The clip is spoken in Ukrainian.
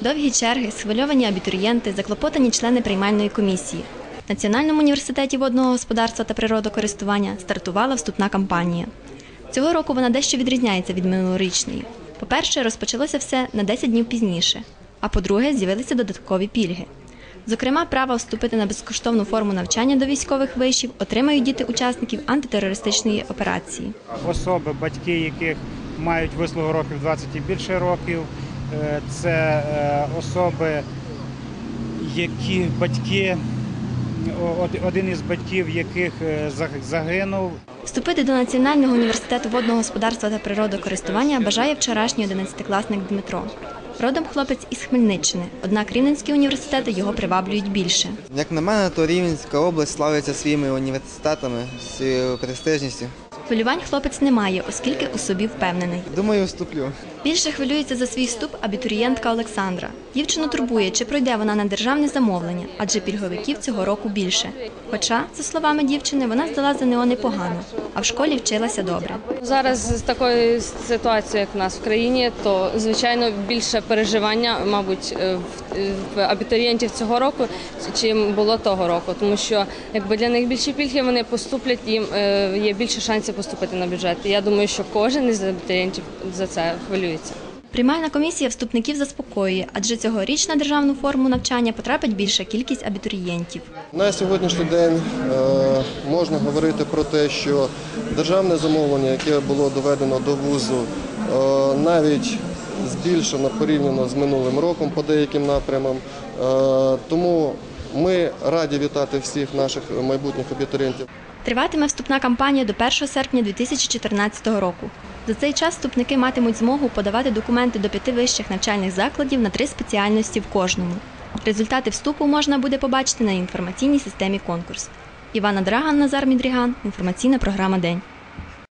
Довгі черги, схвильовані абітурієнти, заклопотані члени приймальної комісії. В Національному університеті водного господарства та природокористування стартувала вступна кампанія. Цього року вона дещо відрізняється від минулорічної. По-перше, розпочалося все на 10 днів пізніше, а по-друге, з'явилися додаткові пільги. Зокрема, право вступити на безкоштовну форму навчання до військових вишів отримають діти учасників антитерористичної операції. особи, батьки яких мають вислугу років 20 і більше років. Е, Це е, особи, які батьки, один із батьків яких е, загинув. Вступити до Національного університету водного господарства та природокористування бажає вчорашній 11-класник Дмитро. Родом хлопець із Хмельниччини, однак Рівненські університети його приваблюють більше. Як на мене, то Рівненська область славиться своїми університетами, своєю престижністю. Хвилювань хлопець не має, оскільки у собі впевнений. Думаю, вступлю. Більше хвилюється за свій вступ абітурієнтка Олександра. Дівчину турбує, чи пройде вона на державне замовлення, адже пільговиків цього року більше. Хоча, за словами дівчини, вона здала ЗНО непогано, а в школі вчилася добре. Зараз з такою ситуацією, як в нас в країні, то звичайно більше переживання, мабуть, е, в- в абітурієнтів цього року, чим було того року, тому що якби для них більші пільги вони поступлять, їм е, є більше шансів поступити на бюджет. Я думаю, що кожен із абітурієнтів за це хвилюється. Приймальна комісія вступників заспокоює, адже цьогоріч на державну форму навчання потрапить більша кількість абітурієнтів. На сьогоднішній день е, можна говорити про те, що державне замовлення, яке було доведено до вузу, е, навіть збільшено порівняно з минулим роком по деяким напрямам. Е, тому ми раді вітати всіх наших майбутніх абітурієнтів. Триватиме вступна кампанія до 1 серпня 2014 року. За цей час вступники матимуть змогу подавати документи до п'яти вищих навчальних закладів на три спеціальності в кожному. Результати вступу можна буде побачити на інформаційній системі конкурс. Івана Драган, Назар Мідріган. Інформаційна програма День.